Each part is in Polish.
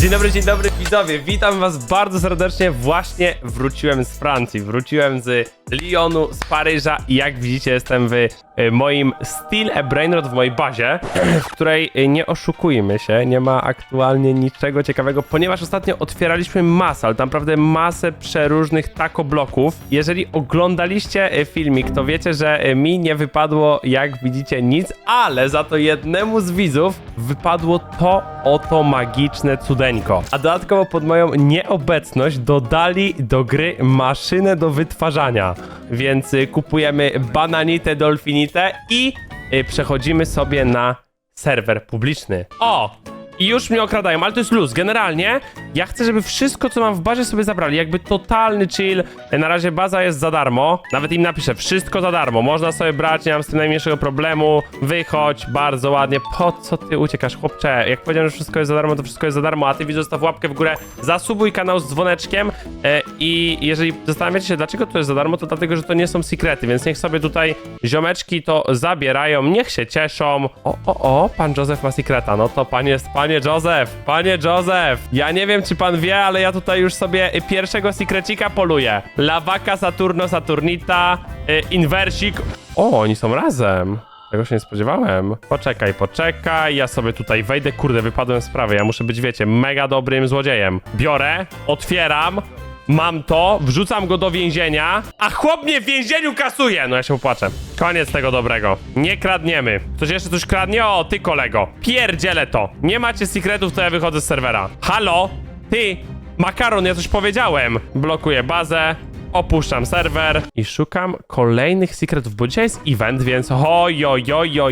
Dzień dobry, dzień dobry widzowie, witam was bardzo serdecznie. Właśnie wróciłem z Francji, wróciłem z Lyonu, z Paryża i jak widzicie jestem w e, moim Steel a Brainrod w mojej bazie, w której e, nie oszukujmy się, nie ma aktualnie niczego ciekawego, ponieważ ostatnio otwieraliśmy masę, ale naprawdę masę przeróżnych taco bloków. Jeżeli oglądaliście e, filmik, to wiecie, że mi nie wypadło jak widzicie nic, ale za to jednemu z widzów wypadło to oto magiczne cudeńko. A dodatkowo pod moją nieobecność dodali do gry maszynę do wytwarzania. Więc y, kupujemy bananitę dolfinitę i y, przechodzimy sobie na serwer publiczny. O! I już mnie okradają, ale to jest luz. Generalnie ja chcę, żeby wszystko, co mam w bazie sobie zabrali. Jakby totalny chill. Na razie baza jest za darmo. Nawet im napiszę, wszystko za darmo. Można sobie brać, nie mam z tym najmniejszego problemu. Wychodź, bardzo ładnie. Po co ty uciekasz, chłopcze? Jak powiedziałem, że wszystko jest za darmo, to wszystko jest za darmo. A ty widzę, zostaw łapkę w górę, zasubuj kanał z dzwoneczkiem. E, I jeżeli zastanawiacie się, dlaczego to jest za darmo, to dlatego, że to nie są sekrety, więc niech sobie tutaj ziomeczki to zabierają, niech się cieszą. O, o, o, pan Józef ma sekreta. No to pan jest, panie Józef, panie Józef. Ja nie wiem, czy pan wie, ale ja tutaj już sobie pierwszego sekrecika poluję. Lawaka, Saturno, Saturnita, y, Inversik. O, oni są razem. Tego się nie spodziewałem. Poczekaj, poczekaj, ja sobie tutaj wejdę. Kurde, wypadłem z sprawy. Ja muszę być, wiecie, mega dobrym złodziejem. Biorę, otwieram, mam to, wrzucam go do więzienia, a chłop mnie w więzieniu kasuje! No ja się popłaczę. Koniec tego dobrego. Nie kradniemy. Ktoś jeszcze coś kradnie? O, ty kolego. Pierdzielę to. Nie macie sekretów, to ja wychodzę z serwera. Halo? Ty, makaron, ja coś powiedziałem. Blokuję bazę. Opuszczam serwer i szukam kolejnych sekretów, bo dzisiaj jest event, więc oj, oj, oj,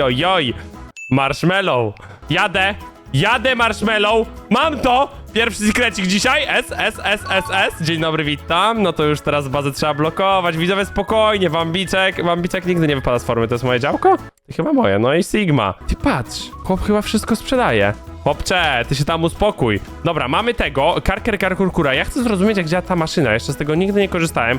oj, oj. Marshmallow. Jadę. Jadę marshmallow. Mam to. Pierwszy sekrecik dzisiaj. S, S, S, S, S. Dzień dobry, witam. No to już teraz bazę trzeba blokować. Widzowie, spokojnie. Wambiczek. Wambiczek nigdy nie wypada z formy. To jest moje działko? Chyba moje. No i Sigma. Ty patrz. Chłop chyba wszystko sprzedaje. Chłopcze, ty się tam uspokój. Dobra, mamy tego. Karker, karkurkura. Ja chcę zrozumieć, jak działa ta maszyna. Jeszcze z tego nigdy nie korzystałem.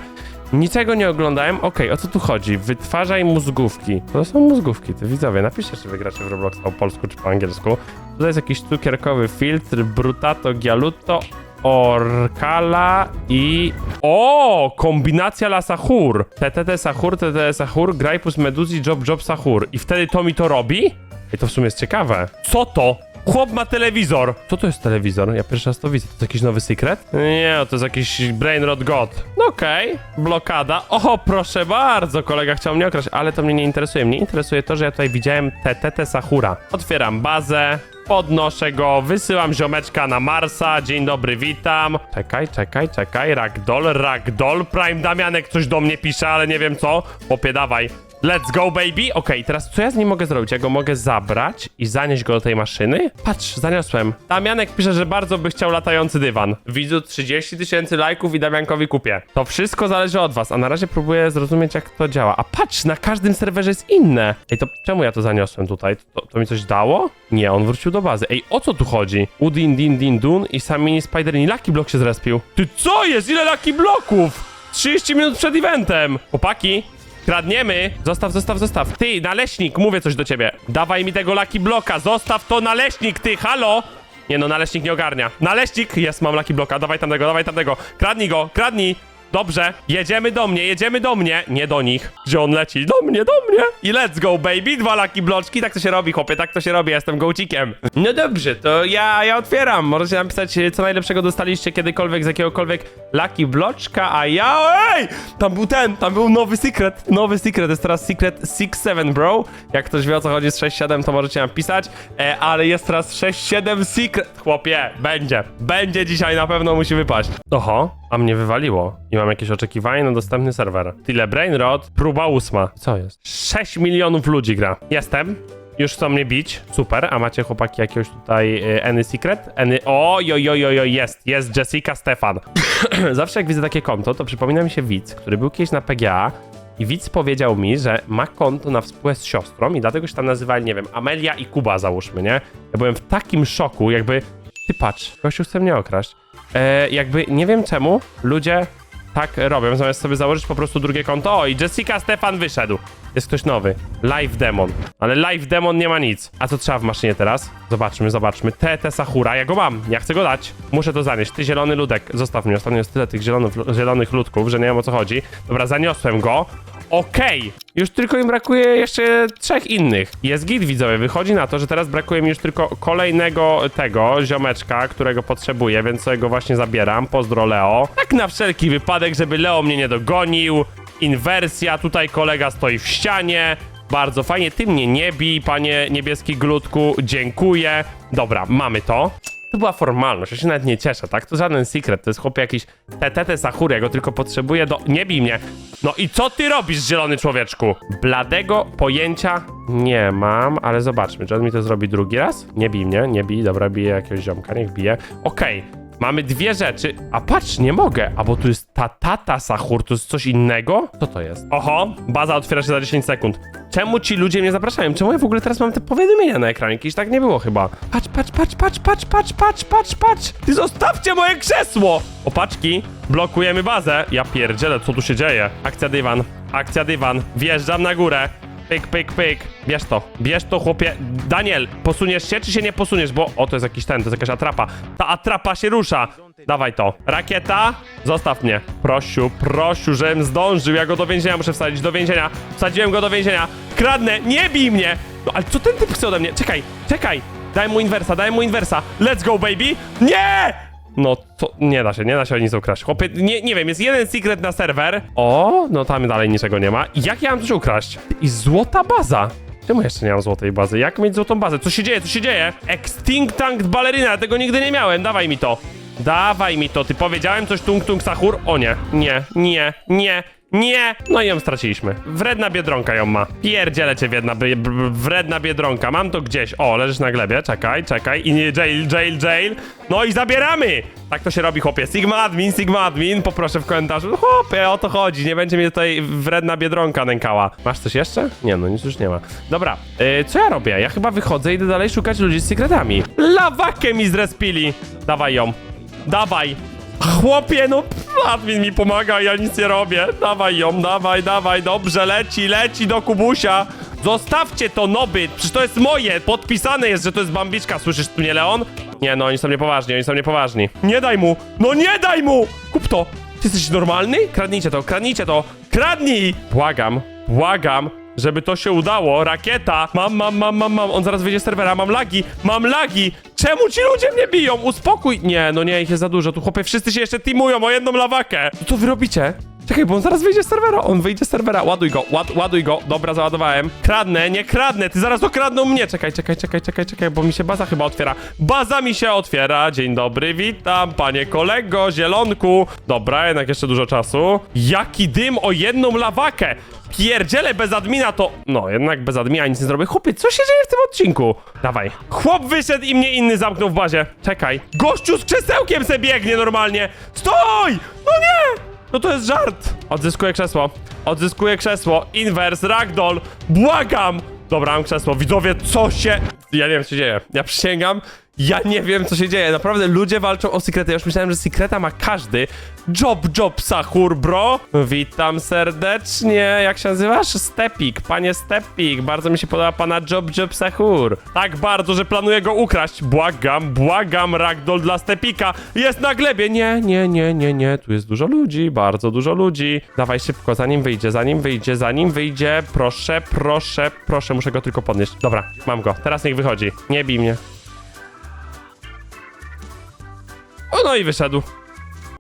Niczego nie oglądałem. Okej, o co tu chodzi? Wytwarzaj mózgówki. To są mózgówki, ty widzowie. Napiszcie, czy wygracie w Robloxa po polsku, czy po angielsku. Tutaj jest jakiś cukierkowy filtr, brutato, gialutto, orkala i... O! Kombinacja la sahur. TTT sahur, TTT sahur, grajpus meduzi, job job sahur. I wtedy to mi to robi? I to w sumie jest ciekawe. Co to? Chłop ma telewizor. Co to jest telewizor? Ja pierwszy raz to widzę. To jest jakiś nowy secret? Nie, to jest jakiś Brainrod God. No okej, blokada. O, proszę bardzo, kolega chciał mnie okraść, ale to mnie nie interesuje. Mnie interesuje to, że ja tutaj widziałem TTT Sahura. Otwieram bazę, podnoszę go, wysyłam ziomeczka na Marsa. Dzień dobry, witam. Czekaj, czekaj, czekaj. Ragdoll, Ragdoll. Prime Damianek coś do mnie pisze, ale nie wiem co. Popie, dawaj. Let's go, baby! Okej, teraz co ja z nim mogę zrobić? Ja go mogę zabrać i zanieść go do tej maszyny? Patrz, zaniosłem. Damianek pisze, że bardzo by chciał latający dywan. Widzu 30 tysięcy lajków i Damiankowi kupię. To wszystko zależy od was, a na razie próbuję zrozumieć, jak to działa. A patrz, na każdym serwerze jest inne. Ej, to czemu ja to zaniosłem tutaj? To, to mi coś dało? Nie, on wrócił do bazy. Ej, o co tu chodzi? Udin, din, din, dun i Samini Spiderini. Lucky Block się zrespił. Ty co jest? Ile Lucky Blocków? 30 minut przed eventem. Chłopaki, Kradniemy! Zostaw, zostaw, zostaw. Ty, naleśnik, mówię coś do ciebie. Dawaj mi tego Lucky Bloka, zostaw to naleśnik, ty, halo! Nie no, naleśnik nie ogarnia. Naleśnik! Jest, mam Lucky Bloka, dawaj tamtego, dawaj tamtego. Kradnij go, kradnij! Dobrze, jedziemy do mnie, jedziemy do mnie. Nie do nich. Gdzie on leci? Do mnie, do mnie. I let's go, baby. Dwa laki bloczki. Tak to się robi, chłopie, tak to się robi. Jestem gołcikiem. No dobrze, to ja, ja otwieram. Możecie napisać, co najlepszego dostaliście kiedykolwiek z jakiegokolwiek laki bloczka, a ja... Ej! Tam był ten, tam był nowy secret. Nowy secret, jest teraz secret 6-7, bro. Jak ktoś wie o co chodzi z 6-7, to możecie napisać. E, ale jest teraz 6-7 secret. Chłopie, będzie. Będzie dzisiaj, na pewno musi wypaść. Oho, a mnie wywaliło. I mam jakieś oczekiwanie na dostępny serwer. Tyle Brainrod, próba ósma. Co jest? 6 milionów ludzi gra. Jestem. Już chcą mnie bić. Super. A macie chłopaki jakiegoś tutaj y, Any Secret? Any... Oj, oj, oj, oj, oj, jest. Jest Jessica Stefan. Zawsze jak widzę takie konto, to przypomina mi się widz, który był kiedyś na PGA i widz powiedział mi, że ma konto na współpracę z siostrą i dlatego się tam nazywali, nie wiem, Amelia i Kuba załóżmy, nie? Ja byłem w takim szoku, jakby... Ty patrz, gościu chce mnie okraść. E, jakby nie wiem czemu ludzie tak robią, zamiast sobie założyć po prostu drugie konto. O, i Jessica Stefan wyszedł. Jest ktoś nowy. Live Demon. Ale Live Demon nie ma nic. A co trzeba w maszynie teraz? Zobaczmy, zobaczmy. TT Sahura, ja go mam. Ja chcę go dać. Muszę to zanieść. Ty zielony ludek. Zostaw mnie. Ostatnio jest tyle tych zielonych, zielonych ludków, że nie wiem o co chodzi. Dobra, zaniosłem go. Okej, już tylko mi brakuje jeszcze trzech innych. Jest git, widzowie. Wychodzi na to, że teraz brakuje mi już tylko kolejnego tego ziomeczka, którego potrzebuję, więc sobie go właśnie zabieram. Pozdro Leo. Tak na wszelki wypadek, żeby Leo mnie nie dogonił. Inwersja, tutaj kolega stoi w ścianie. Bardzo fajnie, ty mnie nie bij, panie niebieski glutku, dziękuję. Dobra, mamy to. To była formalność, ja się nawet nie cieszę, tak? To żaden secret, to jest chłopie jakiś TTT Sahur, ja go tylko potrzebuję do... Nie bij mnie! No i co ty robisz, zielony człowieczku? Bladego pojęcia nie mam, ale zobaczmy, czy on mi to zrobi drugi raz? Nie bij mnie, nie bij, dobra, bije jakiegoś ziomka, niech bije. Okej, mamy dwie rzeczy, a patrz, nie mogę, a bo tu jest ta tata Sahur, to jest coś innego? Co to jest? Oho, baza otwiera się za 10 sekund. Czemu ci ludzie mnie zapraszają? Czemu ja w ogóle teraz mam te powiadomienia na ekranie? Kiedyś tak nie było chyba. Patrz, patrz, patrz, patrz, patrz, patrz, patrz, patrz, patrz! Ty zostawcie moje krzesło! Opaczki, blokujemy bazę. Ja pierdzielę, co tu się dzieje? Akcja dywan, akcja dywan. Wjeżdżam na górę. Pyk, pyk, pyk. Bierz to, bierz to, chłopie. Daniel, posuniesz się, czy się nie posuniesz? Bo, o, to jest jakiś ten, to jest jakaś atrapa. Ta atrapa się rusza. Dawaj to. Rakieta, zostaw mnie. Prosiu, prosiu, żebym zdążył. Ja go do więzienia muszę wsadzić, do więzienia. Wsadziłem go do więzienia. Kradnę, nie bij mnie. No, ale co ten typ chce ode mnie? Czekaj, czekaj. Daj mu inwersa, daj mu inwersa. Let's go, baby. Nie! No to nie da się, nie da się nic ukraść. Chłopie, nie, nie wiem, jest jeden secret na serwer. O, no tam dalej niczego nie ma. Jak ja mam coś ukraść? I złota baza. Czemu jeszcze nie mam złotej bazy? Jak mieć złotą bazę? Co się dzieje? Co się dzieje? Extinct Ballerina, tego nigdy nie miałem. Dawaj mi to. Dawaj mi to. Ty powiedziałem coś tung tung sahur? O nie, nie, nie, nie. Nie! No i ją straciliśmy. Wredna biedronka ją ma. Pierdzielę cię, wredna, bi- b- b- wredna biedronka. Mam to gdzieś. O, leżysz na glebie. Czekaj, czekaj. I nie jail, jail, jail. No i zabieramy! Tak to się robi, chłopie. Sigma admin, Sigma admin. Poproszę w komentarzu. Chłopie, o to chodzi. Nie będzie mnie tutaj wredna biedronka nękała. Masz coś jeszcze? Nie, no nic już nie ma. Dobra, yy, co ja robię? Ja chyba wychodzę i idę dalej szukać ludzi z sekretami. Lawakę mi zrespili. Dawaj ją. Dawaj. Chłopie, no admin mi pomaga, ja nic nie robię. Dawaj ją, dawaj, dawaj, dobrze, leci, leci do Kubusia. Zostawcie to, noby, przecież to jest moje, podpisane jest, że to jest bambiczka, słyszysz tu nie, Leon? Nie, no oni są niepoważni, oni są niepoważni. Nie daj mu, no nie daj mu! Kup to! Ty jesteś normalny? Kradnijcie to, kradnijcie to, kradnij! Błagam, błagam, żeby to się udało. Rakieta! Mam, mam, mam, mam, mam. On zaraz wyjdzie z serwera. Mam lagi! Mam lagi! Czemu ci ludzie mnie biją? Uspokój! Nie, no nie, ich jest za dużo. Tu chłopie wszyscy się jeszcze teamują o jedną lawakę. Co wy robicie? Czekaj, bo on zaraz wyjdzie z serwera. On wyjdzie z serwera. Ładuj go, ład, ładuj go. Dobra, załadowałem. Kradnę, nie kradnę. Ty zaraz okradną mnie. Czekaj, czekaj, czekaj, czekaj, czekaj, bo mi się baza chyba otwiera. Baza mi się otwiera. Dzień dobry, witam, panie kolego, zielonku. Dobra, jednak jeszcze dużo czasu. Jaki dym o jedną lawakę. Pierdziele bez admina to... No, jednak bez admina nic nie zrobię. Chłopie, co się dzieje w tym odcinku? Dawaj. Chłop wyszedł i mnie inny zamknął w bazie. Czekaj. Gościu z krzesełkiem se biegnie normalnie. Stój! No nie! No to jest żart. Odzyskuję krzesło. Odzyskuję krzesło. Inwers, ragdoll. Błagam! Dobra, mam krzesło. Widzowie, co się... Ja nie wiem, co się dzieje. Ja przysięgam, ja nie wiem, co się dzieje. Naprawdę ludzie walczą o sekrety. Ja już myślałem, że sekreta ma każdy. Job, job, Sahur, bro. Witam serdecznie. Jak się nazywasz? Stepik. Panie Stepik. Bardzo mi się podoba pana Job, job, Sahur. Tak bardzo, że planuję go ukraść. Błagam, błagam, ragdoll dla Stepika. Jest na glebie. Nie, nie, nie, nie, nie. Tu jest dużo ludzi, bardzo dużo ludzi. Dawaj szybko, zanim wyjdzie, zanim wyjdzie, zanim wyjdzie. Proszę, proszę, proszę, muszę go tylko podnieść. Dobra, mam go. Teraz niech wychodzi. Nie bij mnie. O, no i wyszedł.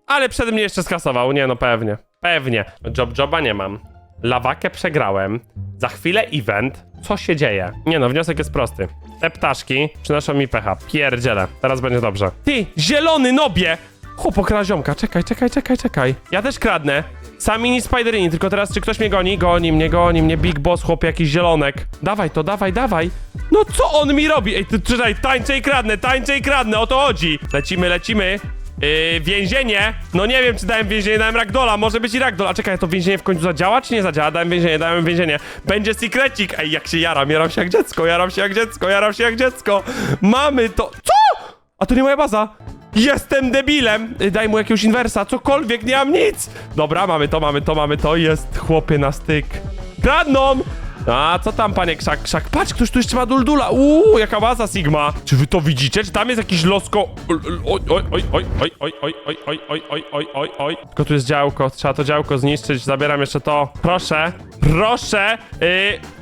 Ale przed mnie jeszcze skasował. Nie no, pewnie. Pewnie. Job joba nie mam. Lawakę przegrałem. Za chwilę event. Co się dzieje? Nie no, wniosek jest prosty. Te ptaszki przynoszą mi pecha. Pierdziele. Teraz będzie dobrze. Ty, zielony nobie! Chłop okrada ziomka. Czekaj, czekaj, czekaj, czekaj. Ja też kradnę. Sami ni Spiderini, tylko teraz czy ktoś mnie goni? Goni mnie, goni mnie, Big Boss, chłop jakiś zielonek. Dawaj to, dawaj, dawaj. No co on mi robi? Ej, ty, czytaj, tańczę i kradnę, tańczę i kradnę, o to chodzi. Lecimy, lecimy. Yy, więzienie. No nie wiem, czy dałem więzienie, dałem ragdola, może być i ragdol. A czekaj, to więzienie w końcu zadziała, czy nie zadziała? Dałem więzienie, dałem więzienie. Będzie secrecik. Ej, jak się jaram, jaram się jak dziecko, jaram się jak dziecko, jaram się jak dziecko. Mamy to. Co? A to nie moja baza. Jestem debilem! Y, Daj mu jakiegoś inwersa, cokolwiek, nie mam nic! Dobra, mamy to, mamy to, mamy to. Jest chłopie na styk. Kradną! A, co tam, panie Krzak? Krzak, patrz, ktoś tu jeszcze ma duldula. Uuu, jaka baza Sigma. Czy wy to widzicie? Czy tam jest jakiś losko... Oj, oj, oj, oj, oj, oj, oj, oj, oj, oj, oj, oj, oj, oj. Tylko tu jest działko, trzeba to działko zniszczyć. Zabieram jeszcze to. Proszę, proszę. Yy,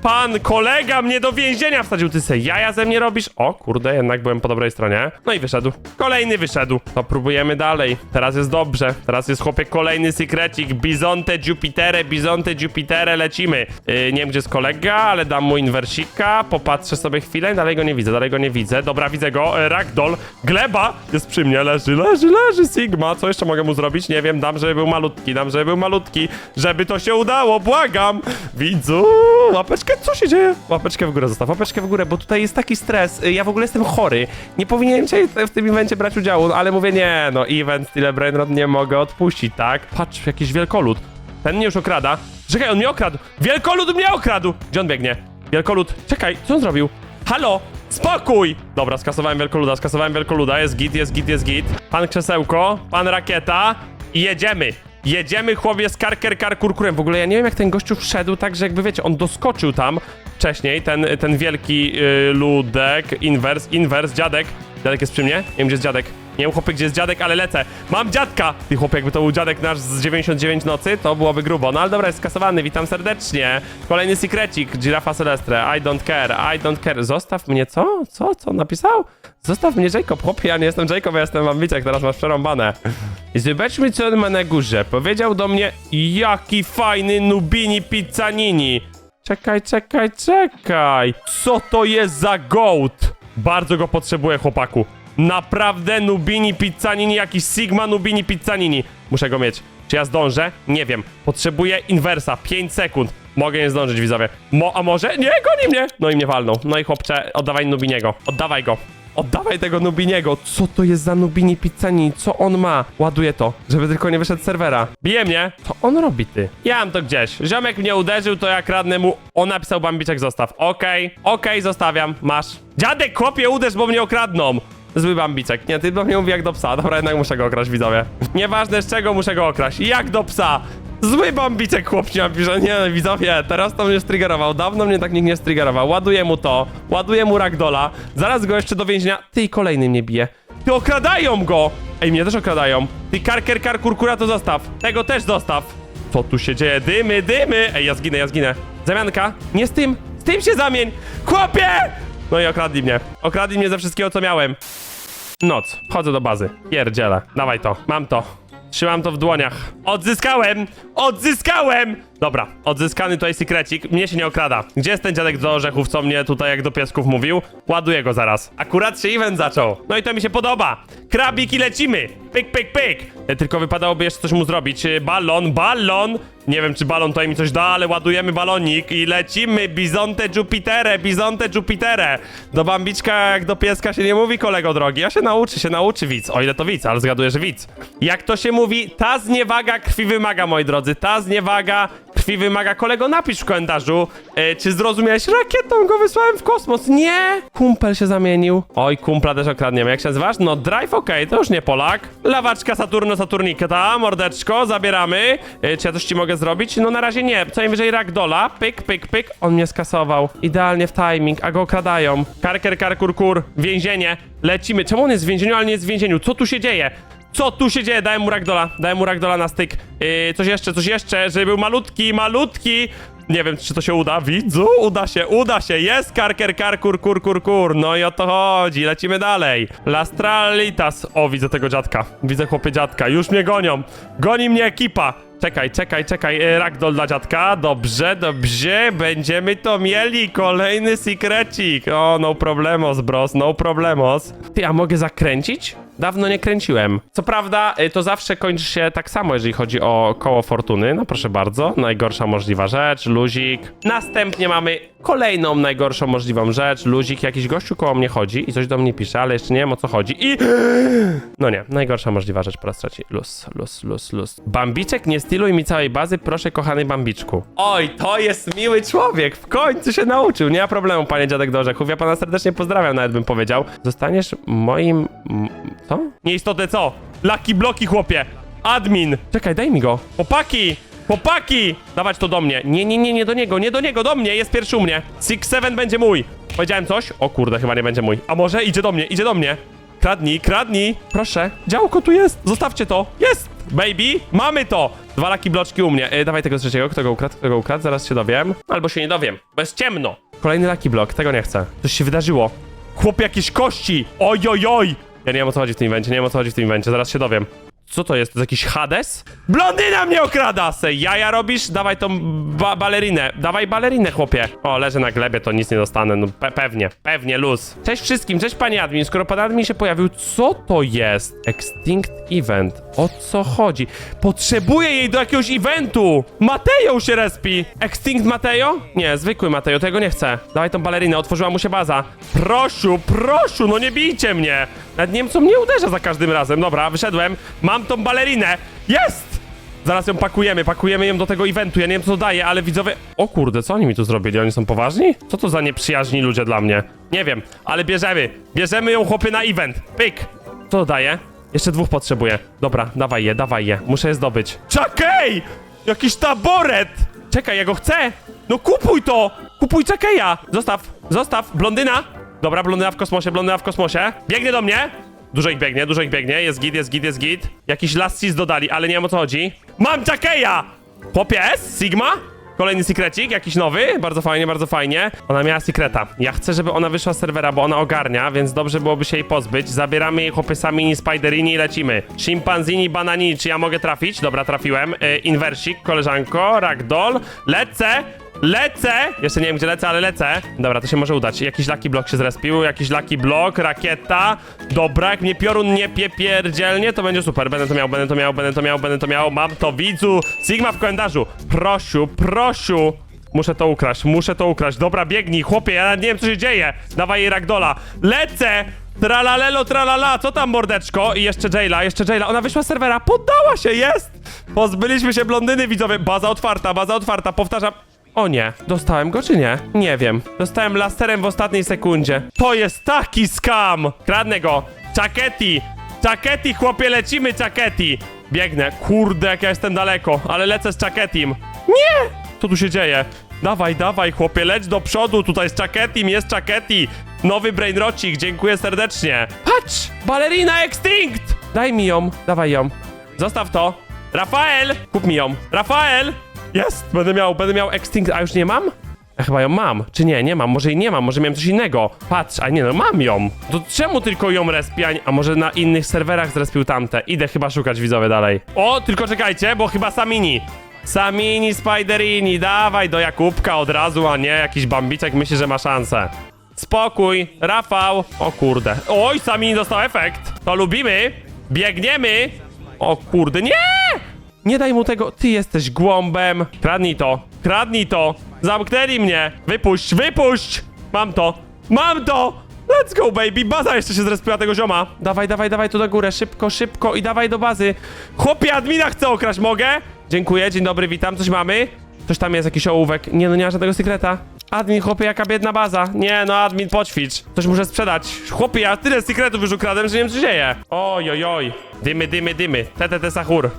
pan kolega mnie do więzienia wsadził. Ty se jaja ze mnie robisz? O, kurde, jednak byłem po dobrej stronie. No i wyszedł. Kolejny wyszedł. To próbujemy dalej. Teraz jest dobrze. Teraz jest chłopie kolejny sekrecik. Bizonte Jupiterę, Bizonte Jupiterę, lecimy. Yy, nie wiem, gdzie jest kolega, ale dam mu inwersika. Popatrzę sobie chwilę. Dalej go nie widzę, dalej go nie widzę. Dobra, widzę go. E, Ragdoll. Gleba jest przy mnie. Leży, leży, leży. Sigma. Co jeszcze mogę mu zrobić? Nie wiem. Dam, żeby był malutki. Dam, żeby był malutki. Żeby to się udało. Błagam. Widzu. Łapeczkę. Co się dzieje? Łapeczkę w górę zostaw. Łapeczkę w górę, bo tutaj jest taki stres. Ja w ogóle jestem chory. Nie powinienem dzisiaj w tym evencie brać udziału, ale mówię nie. No, event tyle Brainrod nie mogę odpuścić, tak? Patrz, jakiś wielkolud. Ten mnie już okrada. Czekaj, on mnie okradł. Wielkolud mnie okradł. Gdzie on biegnie? Wielkolud. Czekaj, co on zrobił? Halo! Spokój! Dobra, skasowałem wielkoluda, skasowałem wielkoluda. Jest git, jest git, jest git. Pan krzesełko, pan rakieta i jedziemy. Jedziemy chłopie z karker karkurkurem. W ogóle ja nie wiem jak ten gościu wszedł, tak że jakby wiecie, on doskoczył tam wcześniej, ten, ten wielki yy, ludek, inwers, inwers, dziadek. Dziadek jest przy mnie? Nie wiem gdzie jest dziadek. Nie wiem chłopie gdzie jest dziadek, ale lecę. Mam dziadka! Ty chłopie, jakby to był dziadek nasz z 99 nocy, to byłoby grubo. No ale dobra, jest skasowany, witam serdecznie. Kolejny sekrecik, Girafa Celestre, I don't care, I don't care. Zostaw mnie, co? Co? Co napisał? Zostaw mnie Jacob, chłopie, ja nie jestem Jacob, ja jestem Ambicek, teraz masz przerąbane. Zobaczmy co on ma na górze. Powiedział do mnie, jaki fajny Nubini Pizzanini. Czekaj, czekaj, czekaj. Co to jest za goat? Bardzo go potrzebuję, chłopaku. Naprawdę Nubini Pizzanini, jakiś Sigma Nubini Pizzanini. Muszę go mieć. Czy ja zdążę? Nie wiem. Potrzebuję inwersa. 5 sekund. Mogę nie zdążyć, widzowie. Mo a może? Nie, goni mnie! No i mnie walnął. No i chłopcze, oddawaj Nubiniego. Oddawaj go. Oddawaj tego Nubiniego. Co to jest za Nubini Pizzanini? Co on ma? Ładuję to, żeby tylko nie wyszedł z serwera. Bije mnie. Co on robi, ty? Ja mam to gdzieś. Ziomek mnie uderzył, to ja kradnę mu... On napisał Bambiczek, zostaw. Okej, okej, zostawiam. Masz. Dziadek, chłopie, uderz, bo mnie okradną. Zły bambicek. Nie, ty do mnie mówi jak do psa. Dobra, jednak muszę go okraść, widzowie. Nieważne z czego muszę go okraść. Jak do psa. Zły bambicek chłopcie napisze. Nie, widzowie, teraz to mnie striggerował. Dawno mnie tak nikt nie striggerował. Ładuję mu to. Ładuję mu ragdola. Zaraz go jeszcze do więzienia. Ty i kolejny mnie bije. Ty okradają go! Ej, mnie też okradają. Ty karker, kar, kurkura to zostaw. Tego też zostaw. Co tu się dzieje? Dymy, dymy! Ej, ja zginę, ja zginę. Zamianka. Nie z tym. Z tym się zamień. Chłopie! No i okradli mnie. Okradli mnie ze wszystkiego, co miałem. Noc. Wchodzę do bazy. Pierdziele. Dawaj to. Mam to. Trzymam to w dłoniach. Odzyskałem! Odzyskałem! Dobra, odzyskany tutaj sekrecik. Mnie się nie okrada. Gdzie jest ten dziadek do orzechów, co mnie tutaj jak do piesków mówił? Ładuję go zaraz. Akurat się event zaczął. No i to mi się podoba. Krabik i lecimy. Pyk, pyk, pyk. E, Tylko wypadałoby jeszcze coś mu zrobić. E, Balon, balon. Nie wiem, czy balon tutaj mi coś da, ale ładujemy balonik i lecimy. Bizonte Jupiterę, bizonte Jupiterę. Do bambiczka jak do pieska się nie mówi, kolego drogi. Ja się nauczy, się nauczy widz. O ile to widz, ale zgaduję, że widz. Jak to się mówi, ta zniewaga krwi wymaga, moi drodzy. Ta zniewaga krwi wymaga. Kolego, napisz w komentarzu, e, czy zrozumiałeś? Rakietą go wysłałem w kosmos. Nie! Kumpel się zamienił. Oj, kumpla też okradniemy. Jak się nazywasz? No, Drive, okej, to już nie Polak. Lawaczka Saturno Saturniketa, mordeczko, zabieramy. E, czy ja coś ci mogę zrobić? No, na razie nie. Co najwyżej Ragdola. Pyk, pyk, pyk. On mnie skasował. Idealnie w timing, a go okradają. Karker, karkur, kur. Więzienie. Lecimy. Czemu on jest w więzieniu, ale nie jest w więzieniu? Co tu się dzieje? Co tu się dzieje? Dałem mu ragdola, dałem mu ragdola na styk. Yy, coś jeszcze, coś jeszcze, żeby był malutki, malutki. Nie wiem, czy to się uda. Widzu, uda się, uda się. Jest karker, karkur, kur, kur, kur. No i o to chodzi. Lecimy dalej. Lastralitas. O, widzę tego dziadka. Widzę chłopie dziadka. Już mnie gonią. Goni mnie ekipa. Czekaj, czekaj, czekaj. E, Ragdoll dla dziadka. Dobrze, dobrze. Będziemy to mieli. Kolejny sekrecik. O, no problemos, bros. No problemos. Ty, a mogę zakręcić? Dawno nie kręciłem. Co prawda, y, to zawsze kończy się tak samo, jeżeli chodzi o koło fortuny. No proszę bardzo, najgorsza możliwa rzecz, luzik. Następnie mamy kolejną najgorszą możliwą rzecz, luzik. Jakiś gościu koło mnie chodzi i coś do mnie pisze, ale jeszcze nie wiem o co chodzi. I... No nie, najgorsza możliwa rzecz po raz trzeci. Luz, luz, luz, luz. Bambiczek, nie styluj mi całej bazy, proszę kochany Bambiczku. Oj, to jest miły człowiek, w końcu się nauczył. Nie ma problemu, panie dziadek do orzechów. Ja pana serdecznie pozdrawiam, nawet bym powiedział. Zostaniesz moim... Co? Nieistotne co? Laki bloki, chłopie! Admin! Czekaj, daj mi go. Chłopaki! Chłopaki! Dawać to do mnie. Nie, nie, nie, nie do niego, nie do niego, do mnie. Jest pierwszy u mnie. Six Seven będzie mój. Powiedziałem coś? O kurde, chyba nie będzie mój. A może idzie do mnie, idzie do mnie. Kradnij, kradnij. Proszę. Działko tu jest. Zostawcie to. Jest! Baby, mamy to! Dwa laki bloczki u mnie. E, dawaj tego trzeciego. Kto go ukradł? Kto go ukradł? Zaraz się dowiem. Albo się nie dowiem, bo jest ciemno. Kolejny laki blok. Tego nie chcę. Coś się wydarzyło. Chłop, jakieś kości! Oj, oj, oj! Ja nie wiem o co chodzi w tym inwencie, nie wiem o co chodzi w tym inwencie. Zaraz się dowiem. Co to jest? To jest jakiś Hades? Blondyna mnie okrada! Se jaja robisz? Dawaj tą ba balerinę. Dawaj balerinę, chłopie. O, leżę na glebie, to nic nie dostanę. No pe pewnie, pewnie, luz. Cześć wszystkim, cześć panie admin. Skoro pan admin się pojawił, co to jest? Extinct Event. O co chodzi? Potrzebuję jej do jakiegoś eventu! Mateo się respi! Extinct Mateo? Nie, zwykły Mateo, tego nie chcę. Dawaj tą balerinę, otworzyła mu się baza. Proszu, proszu, no nie bijcie mnie! Nawet nie wiem, co mnie uderza za każdym razem. Dobra, wyszedłem. Mam tą balerinę. Jest! Zaraz ją pakujemy, pakujemy ją do tego eventu. Ja nie wiem, co to daje, ale widzowie... O kurde, co oni mi tu zrobili? Oni są poważni? Co to za nieprzyjaźni ludzie dla mnie? Nie wiem, ale bierzemy. Bierzemy ją, chłopy, na event. Pyk! Co to daje? Jeszcze dwóch potrzebuję. Dobra, dawaj je, dawaj je. Muszę je zdobyć. Czekaj! Jakiś taboret! Czekaj, ja go chcę! No kupuj to! Kupuj Czakeja! Zostaw, zostaw, blondyna! Dobra, blondyna w kosmosie, blondyna w kosmosie. Biegnie do mnie! Dużo ich biegnie, dużo ich biegnie. Jest git, jest git, jest git. Jakiś last cis dodali, ale nie wiem o co chodzi. Mam Czakeja! Chłopie, Sigma? Kolejny secrecik, jakiś nowy, bardzo fajnie, bardzo fajnie. Ona miała secreta. Ja chcę, żeby ona wyszła z serwera, bo ona ogarnia, więc dobrze byłoby się jej pozbyć. Zabieramy jej chłopy Samini, Spiderini i lecimy. Chimpanzini, Bananini, czy ja mogę trafić? Dobra, trafiłem. Yy, inwersik, koleżanko, ragdoll. Lecę! Lecę! Jeszcze nie wiem, gdzie lecę, ale lecę. Dobra, to się może udać. Jakiś Lucky Block się zrespił, jakiś Lucky Block, rakieta. Dobra, jak mnie piorun nie piepierdzielnie, to będzie super. Będę to miał, będę to miał, będę to miał, będę to miał. Mam to, widzu! Sigma w kalendarzu. Prosiu, prosiu! Muszę to ukraść, muszę to ukraść. Dobra, biegnij, chłopie, ja nawet nie wiem, co się dzieje. Dawaj jej ragdola. Lecę! Tralalelo, tralala, co tam mordeczko? I jeszcze Jayla, jeszcze Jayla. Ona wyszła z serwera, poddała się, jest! Pozbyliśmy się blondyny, widzowie. Baza otwarta, baza otwarta, powtarzam. O nie, dostałem go czy nie? Nie wiem. Dostałem laserem w ostatniej sekundzie. To jest taki skam! Kradnę go. Czaketi! Czaketi, chłopie, lecimy, Czaketi! Biegnę. Kurde, jak ja jestem daleko, ale lecę z Czaketim. Nie! Co tu się dzieje? Dawaj, dawaj, chłopie, leć do przodu, tutaj z Czaketim, jest Czaketi. Nowy brainrocik, dziękuję serdecznie. Patrz! Ballerina Extinct! Daj mi ją, dawaj ją. Zostaw to. Rafael! Kup mi ją. Rafael! Jest! Będę miał, będę miał Extinct, a już nie mam? Ja chyba ją mam. Czy nie, nie mam. Może jej nie mam, może miałem coś innego. Patrz, a nie no, mam ją. To czemu tylko ją nie- a może na innych serwerach zrespił tamte? Idę chyba szukać widzowie dalej. O, tylko czekajcie, bo chyba Samini. Samini, Spiderini, dawaj do Jakubka od razu, a nie jakiś bambicek myśli, że ma szansę. Spokój, Rafał. O kurde. Oj, Samini dostał efekt. To lubimy. Biegniemy. O kurde, nie! Nie daj mu tego, ty jesteś głąbem. Kradnij to, kradnij to. Zamknęli mnie. Wypuść, wypuść. Mam to, mam to. Let's go, baby. Baza jeszcze się zrespiła tego zioma. Dawaj, dawaj, dawaj tu do góry. Szybko, szybko i dawaj do bazy. Chłopie, admina chcę okraść, mogę? Dziękuję, dzień dobry, witam. Coś mamy? Coś tam jest, jakiś ołówek. Nie, no nie ma żadnego sekreta. Admin, chłopie, jaka biedna baza. Nie, no admin, poćwicz. Coś muszę sprzedać. Chłopie, ja tyle sekretów już ukradłem, że nie wiem, co dzieje. Oj, oj, oj. Dymy, dymy, dymy. TTT Sahur.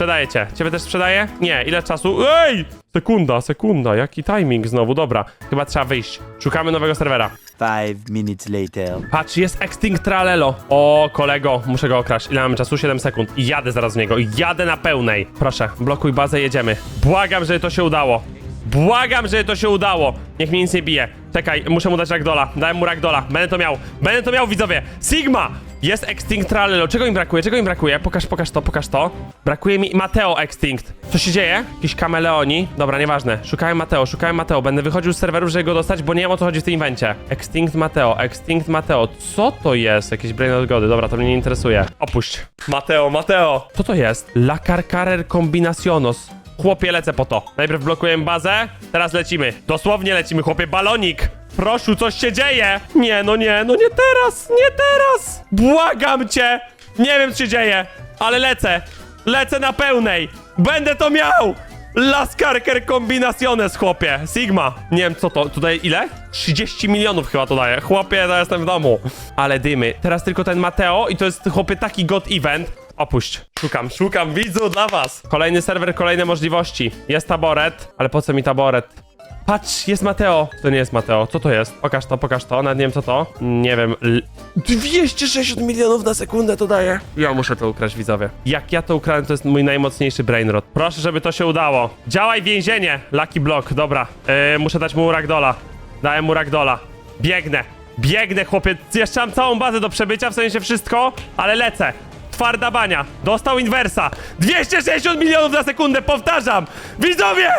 Sprzedaję cię. Ciebie też sprzedaję? Nie, ile czasu? Ej! Sekunda, sekunda, jaki timing znowu, dobra. Chyba trzeba wyjść. Szukamy nowego serwera. Five minutes later. Patrz, jest Extinct Tralelo. O, kolego, muszę go okraść. Ile mamy czasu? 7 sekund. I jadę zaraz w niego. Jadę na pełnej. Proszę, blokuj bazę, jedziemy. Błagam, żeby to się udało. Błagam, żeby to się udało. Niech mnie nic nie bije. Czekaj, muszę mu dać ragdola. Dałem mu ragdola. Będę to miał. Będę to miał, widzowie. Sigma! Jest Extinct Tralelo. Czego im brakuje? Czego im brakuje? Pokaż, pokaż to, pokaż to. Brakuje mi Mateo Extinct. Co się dzieje? Jakiś kameleoni? Dobra, nieważne. Szukałem Mateo, szukałem Mateo. Będę wychodził z serwerów, żeby go dostać, bo nie wiem o co chodzi w tym inwencie. Extinct Mateo, Extinct Mateo. Co to jest? Jakieś brain odgody. Dobra, to mnie nie interesuje. Opuść. Mateo, Mateo. Co to jest? La Carcarer Combinacionos. Chłopie, lecę po to. Najpierw blokujemy bazę, teraz lecimy. Dosłownie lecimy, chłopie. Balonik! Proszę, coś się dzieje! Nie, no nie, no nie teraz, nie teraz! Błagam cię! Nie wiem, co się dzieje, ale lecę. Lecę na pełnej. Będę to miał! Las Carker Combinaciones, chłopie. Sigma. Nie wiem, co to. Tutaj ile? 30 milionów chyba to daje. Chłopie, ja jestem w domu. Ale dymy. Teraz tylko ten Mateo i to jest, chłopie, taki god event. Opuść. Szukam, szukam widzu dla was. Kolejny serwer, kolejne możliwości. Jest taboret, ale po co mi taboret? Patrz, jest Mateo. To nie jest Mateo. Co to jest? Pokaż to, pokaż to. Nawet nie wiem co to. Nie wiem. L 260 milionów na sekundę to daje. Ja muszę to ukraść, widzowie. Jak ja to ukradłem, to jest mój najmocniejszy brainrot. Proszę, żeby to się udało. Działaj więzienie. Lucky Block, dobra. Yy, muszę dać mu Ragdola. Dałem mu Ragdola. Biegnę. Biegnę, chłopie. Jeszcze mam całą bazę do przebycia, w sensie wszystko, ale lecę. Twarda bania. Dostał inwersa. 260 milionów na sekundę, powtarzam. Widzowie!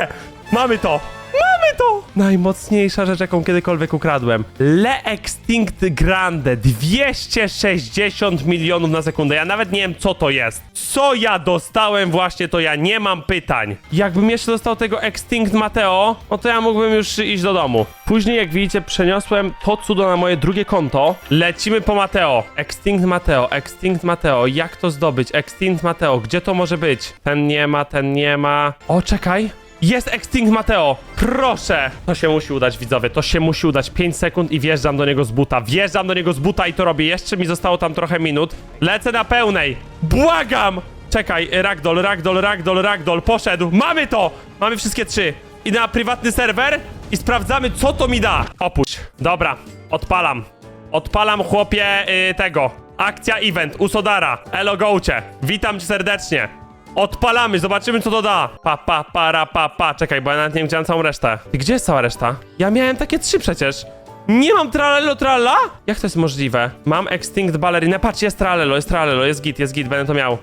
Mamy to. Mamy to! Najmocniejsza rzecz, jaką kiedykolwiek ukradłem. Le Extinct Grande. 260 milionów na sekundę. Ja nawet nie wiem, co to jest. Co ja dostałem właśnie, to ja nie mam pytań. Jakbym jeszcze dostał tego Extinct Mateo, no to ja mógłbym już iść do domu. Później, jak widzicie, przeniosłem to cudo na moje drugie konto. Lecimy po Mateo. Extinct Mateo, Extinct Mateo. Jak to zdobyć? Extinct Mateo. Gdzie to może być? Ten nie ma, ten nie ma. O, czekaj. Jest Extinct Mateo! Proszę! To się musi udać, widzowie, to się musi udać. 5 sekund i wjeżdżam do niego z buta. Wjeżdżam do niego z buta i to robię. Jeszcze mi zostało tam trochę minut. Lecę na pełnej. Błagam! Czekaj, ragdoll, ragdoll, ragdoll, ragdoll. Poszedł. Mamy to! Mamy wszystkie trzy. Idę na prywatny serwer i sprawdzamy, co to mi da. Opuść. Dobra, odpalam. Odpalam, chłopie, yy, tego. Akcja event, Usodara. Elo, gołcie. Witam cię serdecznie. Odpalamy, zobaczymy co to da. Pa, pa, para, pa, pa. Czekaj, bo ja nawet nie widziałem całą resztę. Ty, Gdzie jest cała reszta? Ja miałem takie trzy przecież. Nie mam tralelo tralla? Jak to jest możliwe? Mam Extinct Ballerinę. Patrz, jest tralelo, jest tralelo, jest git, jest git, będę to miał.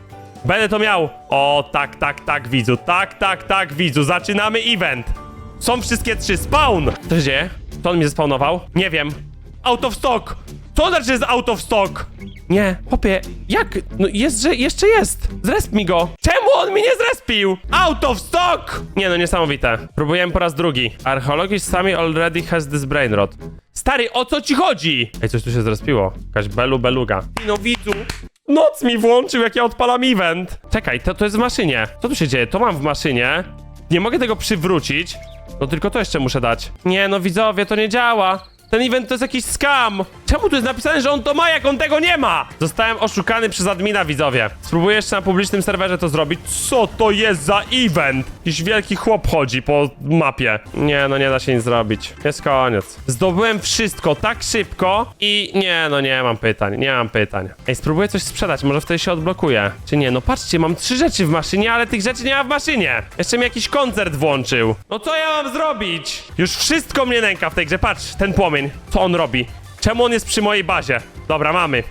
Będę to miał. O, tak, tak, tak, widzu. Tak, tak, tak, widzu. Zaczynamy event. Są wszystkie trzy. Spawn! Co się dzieje? To on mi zespawnował? Nie wiem. Out of stock! Co znaczy, jest out of stock? Nie, chłopie, jak? No jest, że jeszcze jest. Zresp mi go. Czemu on mi nie zrespił? Out of stock! Nie no, niesamowite. Próbujemy po raz drugi. Archeologist sami already has this brain rot. Stary, o co ci chodzi? Ej, coś tu się zrespiło. Jakaś belu beluga. No widzu. Noc mi włączył, jak ja odpalam event. Czekaj, to, to jest w maszynie. Co tu się dzieje? To mam w maszynie. Nie mogę tego przywrócić. No tylko to jeszcze muszę dać. Nie no, widzowie, to nie działa. Ten event to jest jakiś scam! Czemu tu jest napisane, że on to ma, jak on tego nie ma? Zostałem oszukany przez admina, widzowie. Spróbuję jeszcze na publicznym serwerze to zrobić. Co to jest za event? Jakiś wielki chłop chodzi po mapie. Nie, no nie da się nic zrobić. Jest koniec. Zdobyłem wszystko tak szybko i nie, no nie mam pytań, nie mam pytań. Ej, spróbuję coś sprzedać, może wtedy się odblokuje. Czy nie? No patrzcie, mam trzy rzeczy w maszynie, ale tych rzeczy nie ma w maszynie. Jeszcze mi jakiś koncert włączył. No co ja mam zrobić? Już wszystko mnie nęka w tej grze. Patrz, ten płomień. Co on robi? Czemu on jest przy mojej bazie? Dobra, mamy.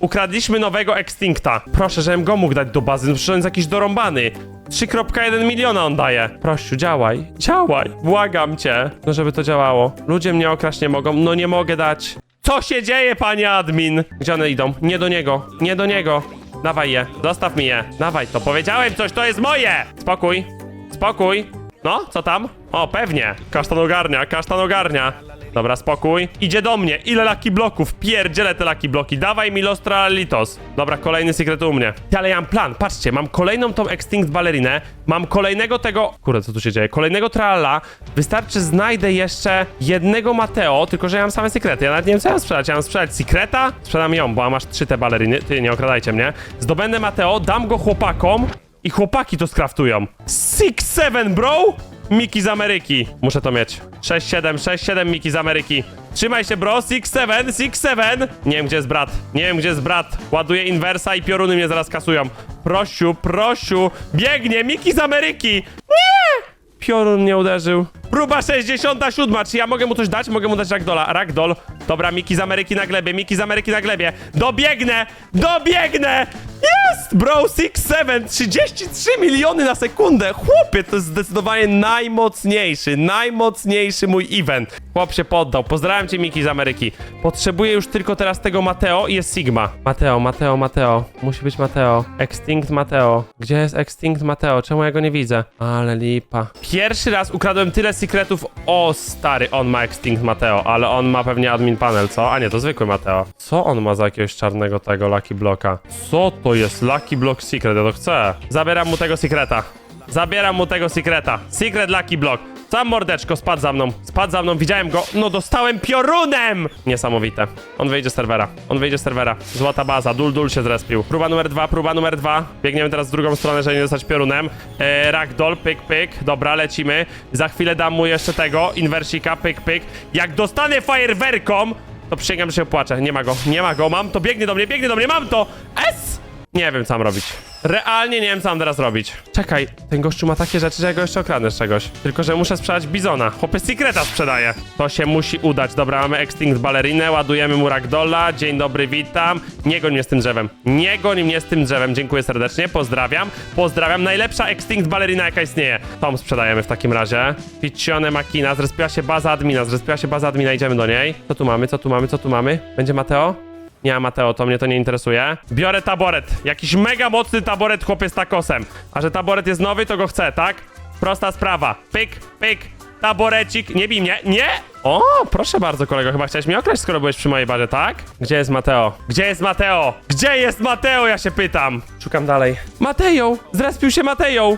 Ukradliśmy nowego Extincta. Proszę, żebym go mógł dać do bazy, no przecież on jest jakiś dorąbany. 3,1 miliona on daje. Prosiu, działaj. Działaj. Błagam cię. No, żeby to działało. Ludzie mnie okraść nie mogą. No, nie mogę dać. Co się dzieje, panie admin? Gdzie one idą? Nie do niego. Nie do niego. Dawaj je. Zostaw mi je. Dawaj to. Powiedziałem coś, to jest moje. Spokój. Spokój. No, co tam? O, pewnie. Kasztan ogarnia, kasztan ogarnia. Dobra, spokój. Idzie do mnie. Ile laki bloków? Pierdzielę te laki bloki. Dawaj mi Los Tralalitos. Dobra, kolejny sekret u mnie. Ty, Ale ja mam plan. Patrzcie, mam kolejną tą Extinct Ballerinę. Mam kolejnego tego... Kurde, co tu się dzieje? Kolejnego Tralala. Wystarczy znajdę jeszcze jednego Mateo, tylko że ja mam same sekrety. Ja nawet nie wiem, co ja mam sprzedać. Ja mam sprzedać sekreta? Sprzedam ją, bo masz trzy te baleriny. Ty, nie okradajcie mnie. Zdobędę Mateo, dam go chłopakom i chłopaki to skraftują. 6-7, bro! Miki z Ameryki. Muszę to mieć. 6-7, 6-7 Miki z Ameryki. Trzymaj się, bro. 6-7, 6-7. Nie wiem, gdzie jest brat. Nie wiem, gdzie jest brat. Ładuję inwersa i pioruny mnie zaraz kasują. Prosiu, prosiu. Biegnie Miki z Ameryki. Nie! Piorun mnie uderzył. Próba 67. Czy ja mogę mu coś dać? Mogę mu dać ragdola. Ragdoll. Dobra, Miki z Ameryki na glebie. Miki z Ameryki na glebie. Dobiegnę! Dobiegnę! Jest! Bro, 6-7. 33 miliony na sekundę. Chłopie, to jest zdecydowanie najmocniejszy, najmocniejszy mój event. Chłop się poddał. Pozdrawiam cię, Miki z Ameryki. Potrzebuję już tylko teraz tego Mateo i jest Sigma. Mateo, Mateo, Mateo. Musi być Mateo. Extinct Mateo. Gdzie jest Extinct Mateo? Czemu ja go nie widzę? Ale lipa. Pierwszy raz ukradłem tyle sekretów. O, stary, on ma Extinct Mateo, ale on ma pewnie admin panel, co? A nie, to zwykły Mateo. Co on ma za jakiegoś czarnego tego Lucky Blocka? Co to jest Lucky Block Secret? Ja to chcę. Zabieram mu tego sekreta. Zabieram mu tego sekreta. Secret Lucky Block. Sam mordeczko, spadł za mną. Spadł za mną, widziałem go. No dostałem piorunem! Niesamowite. On wyjdzie z serwera. On wyjdzie z serwera. Złota baza, dul dul się zrespił. Próba numer dwa, próba numer dwa. Biegniemy teraz w drugą stronę, żeby nie dostać piorunem. E, ragdoll, pyk, pyk. Dobra, lecimy. Za chwilę dam mu jeszcze tego, inwersika, pyk, pyk. Jak dostanę fajerwerką, to przysięgam, że się opłaczę. Nie ma go, nie ma go. Mam to, biegnie do mnie, biegnie do mnie, mam to! S! Nie wiem, co mam robić. Realnie nie wiem, co mam teraz robić. Czekaj, ten gościu ma takie rzeczy, że ja go jeszcze okradnę z czegoś. Tylko, że muszę sprzedać Bizona. Chłopy Secreta sprzedaje. To się musi udać. Dobra, mamy Extinct Ballerinę, ładujemy mu Ragdolla. Dzień dobry, witam. Nie goń mnie z tym drzewem. Nie goń mnie z tym drzewem. Dziękuję serdecznie, pozdrawiam. Pozdrawiam. Najlepsza Extinct Ballerina, jaka istnieje. Tom sprzedajemy w takim razie. Piccione Makina, zrespiła się baza admina, zrespiła się baza admina, idziemy do niej. Co tu mamy, co tu mamy, co tu mamy? Będzie Mateo? Nie ma Mateo, to mnie to nie interesuje. Biorę taboret. Jakiś mega mocny taboret chłopie z takosem. A że taboret jest nowy, to go chcę, tak? Prosta sprawa. Pyk, pyk, taborecik. Nie bij mnie. Nie! O, proszę bardzo, kolego. Chyba chciałeś mnie okraść, skoro byłeś przy mojej barze, tak? Gdzie jest Mateo? Gdzie jest Mateo? Gdzie jest Mateo, ja się pytam. Szukam dalej. Mateo! Zrespił się Mateo!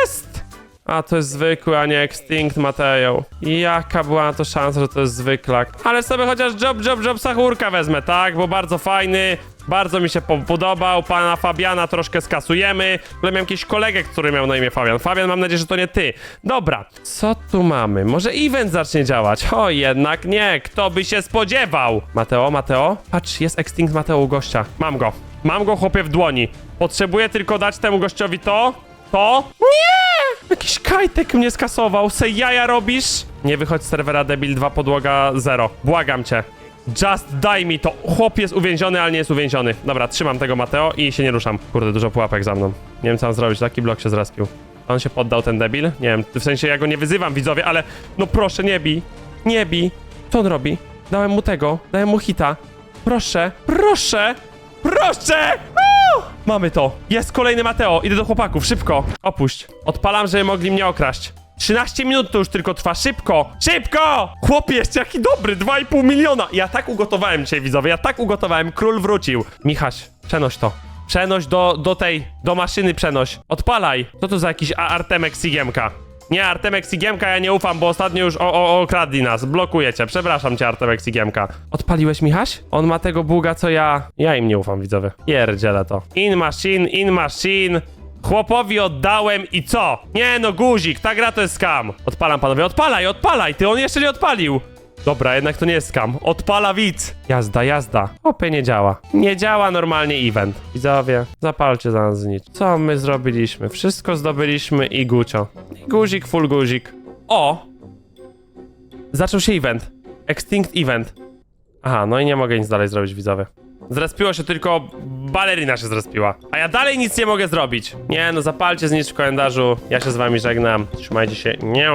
Jest! A to jest zwykły, a nie Extinct Mateo. Jaka była na to szansa, że to jest zwyklak. Ale sobie chociaż job, job, job Sachurka wezmę, tak? Bo bardzo fajny, bardzo mi się po podobał. Pana Fabiana troszkę skasujemy. Ogóle miałem jakiś kolegę, który miał na imię Fabian. Fabian, mam nadzieję, że to nie ty. Dobra, co tu mamy? Może event zacznie działać? O, jednak nie. Kto by się spodziewał? Mateo, Mateo? Patrz, jest Extinct Mateo u gościa. Mam go. Mam go, chłopie, w dłoni. Potrzebuję tylko dać temu gościowi to, to. Nie! Jakiś kajtek mnie skasował. Se jaja robisz? Nie wychodź z serwera debil 2 podłoga 0. Błagam cię. Just daj mi to. Chłop jest uwięziony, ale nie jest uwięziony. Dobra, trzymam tego Mateo i się nie ruszam. Kurde, dużo pułapek za mną. Nie wiem co mam zrobić. Taki blok się zrespił. On się poddał, ten debil? Nie wiem, w sensie ja go nie wyzywam, widzowie, ale no proszę, nie bij. Nie bij. Co on robi? Dałem mu tego. Dałem mu hita. Proszę, proszę, proszę! Uuu! Mamy to. Jest kolejny Mateo. Idę do chłopaków, szybko. Opuść. Odpalam, żeby mogli mnie okraść. 13 minut to już tylko trwa. Szybko! Szybko! Chłopie, jeszcze jaki dobry, 2,5 miliona. Ja tak ugotowałem dzisiaj, widzowie, ja tak ugotowałem. Król wrócił. Michaś, przenoś to. Przenoś do, do tej, do maszyny przenoś. Odpalaj. Co to za jakiś Artemek Sigiemka? Nie, Artemek Sigiemka ja nie ufam, bo ostatnio już o, o, okradli nas. Blokujecie. Przepraszam cię, Artemek Sigiemka. Odpaliłeś, Michaś? On ma tego buga, co ja... Ja im nie ufam, widzowie. Pierdzielę to. In machine, in machine. Chłopowi oddałem i co? Nie no, guzik, ta gra to jest scam. Odpalam, panowie, odpalaj, odpalaj, ty, on jeszcze nie odpalił. Dobra, jednak to nie jest scam. Odpala widz. Jazda, jazda. Opie nie działa. Nie działa normalnie event. Widzowie, zapalcie za nas znicz. Co my zrobiliśmy? Wszystko zdobyliśmy i gucio. Guzik, full guzik. O! Zaczął się event. Extinct event. Aha, no i nie mogę nic dalej zrobić, widzowie. Zrespiło się tylko balerina się zrespiła. A ja dalej nic nie mogę zrobić. Nie no, zapalcie znicz w kalendarzu. Ja się z wami żegnam. Trzymajcie się. Nie.